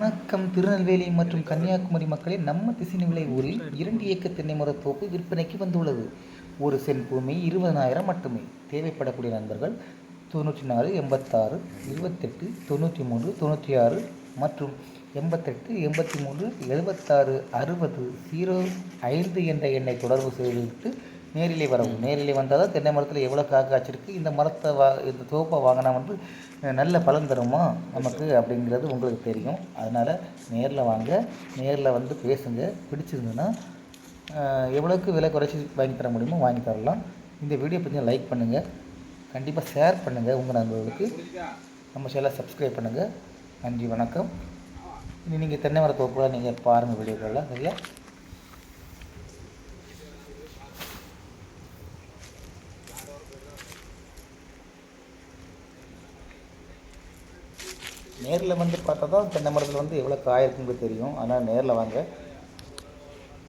வணக்கம். திருநெல்வேலி மற்றும் கன்னியாகுமரி மக்களே நம்ம திசைநிலை ஊரில் இரண்டு ஏக்க தென்னை தோப்பு விற்பனைக்கு வந்துள்ளது. ஒரு சென் பூமி இருபதனாயிரம் மட்டுமே. தேவைப்படக்கூடிய நண்பர்கள் தொண்ணூற்றி நாலு எண்பத்தாறு இருபத்தெட்டு தொண்ணூற்றி மூன்று தொண்ணூற்றி ஆறு மற்றும் எண்பத்தெட்டு எண்பத்தி மூன்று எழுபத்தாறு அறுபது ஜீரோ ஐந்து என்ற எண்ணை தொடர்பு செய்துவிட்டு நேரிலே வரவும். நேரிலே வந்தால் தான் தென்னை மரத்தில் எவ்வளோ காய் காய்ச்சிருக்கு இந்த மரத்தை வா இந்த தோப்பை வாங்கினா வந்து நல்ல பலன் தருமா நமக்கு அப்படிங்கிறது உங்களுக்கு தெரியும். அதனால் நேரில் வாங்க நேரில் வந்து பேசுங்க. பிடிச்சிருந்துன்னா எவ்வளோக்கு விலை குறைச்சி வாங்கி தர முடியுமோ வாங்கி தரலாம். இந்த வீடியோ கொஞ்சம் லைக் பண்ணுங்கள் கண்டிப்பாக ஷேர் பண்ணுங்கள் உங்கள் நண்பர்களுக்கு. நம்ம சேனலை சப்ஸ்கிரைப் பண்ணுங்கள் நன்றி வணக்கம். இனி நீங்கள் தென்னை மர தோப்புலாம் நீங்கள் பாருங்கள் வீடியோக்கெல்லாம் சரியா? நேரில் வந்து பார்த்தா தான் தென்னை மரத்தில் வந்து எவ்வளோ காய் தெரியும். ஆனால் நேரில் வாங்க.